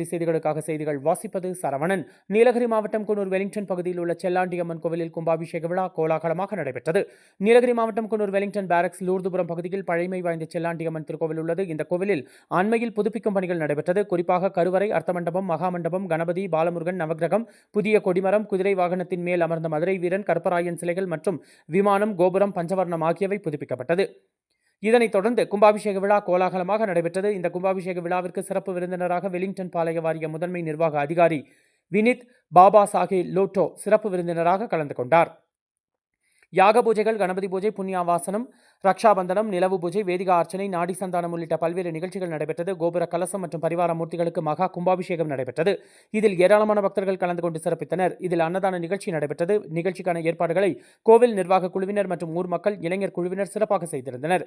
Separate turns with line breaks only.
தினசரி செய்திகளுக்காக செய்திகள் வாசிப்பது சரவணன். நீலகிரி மாவட்டம் குன்னூர் வெலிங்டன் பகுதியில் உள்ள செல்லாண்டியம்மன் கோவிலில் கும்பாபிஷேக விழா கோலாகலமாக நடைபெற்றது. நீலகிரி மாவட்டம் குன்னூர் வெலிங்டன் பேரக்ஸ் லூர்துபுரம் பகுதியில் பழமை வாய்ந்த செல்லாண்டியம்மன் திருக்கோவில் உள்ளது. இந்த கோவிலில் அண்மையில் புதுப்பிக்கும் பணிகள் நடைபெற்றது. குறிப்பாக கருவறை அர்த்தமண்டபம் மகாமண்டபம் கணபதி பாலமுருகன் நவக்கிரகம் புதிய கொடிமரம் குதிரை வாகனத்தின் மேல் அமர்ந்த மதுரை வீரன் கருப்பராயன் சிலைகள் மற்றும் விமானம் கோபுரம் பஞ்சவர்ணம் ஆகியவை புதுப்பிக்கப்பட்டது. இதனைத் தொடர்ந்து கும்பாபிஷேக விழா கோலாகலமாக நடைபெற்றது. இந்த கும்பாபிஷேக விழாவிற்கு சிறப்பு விருந்தினராக வெலிங்டன் பாளைய வாரிய முதன்மை நிர்வாக அதிகாரி வினித் பாபா சாஹே லோட்டோ சிறப்பு விருந்தினராக கலந்து கொண்டார். யாக பூஜைகள் கணபதி பூஜை புண்ணியாவாசனம் ரக்ஷாபந்தனம் நிலவு பூஜை வேதிகா அர்ச்சனை நாடி சந்தானம் உள்ளிட்ட பல்வேறு நிகழ்ச்சிகள் நடைபெற்றது. கோபுர கலசம் மற்றும் பரிவார மூர்த்திகளுக்கு மகா கும்பாபிஷேகம் நடைபெற்றது. இதில் ஏராளமான பக்தர்கள் கலந்து கொண்டு சிறப்பித்தனர். இதில் அன்னதான நிகழ்ச்சி நடைபெற்றது. நிகழ்ச்சிக்கான ஏற்பாடுகளை கோவில் நிர்வாக குழுவினர் மற்றும் ஊர் மக்கள் இளைஞர் குழுவினர் சிறப்பாக செய்திருந்தனர்.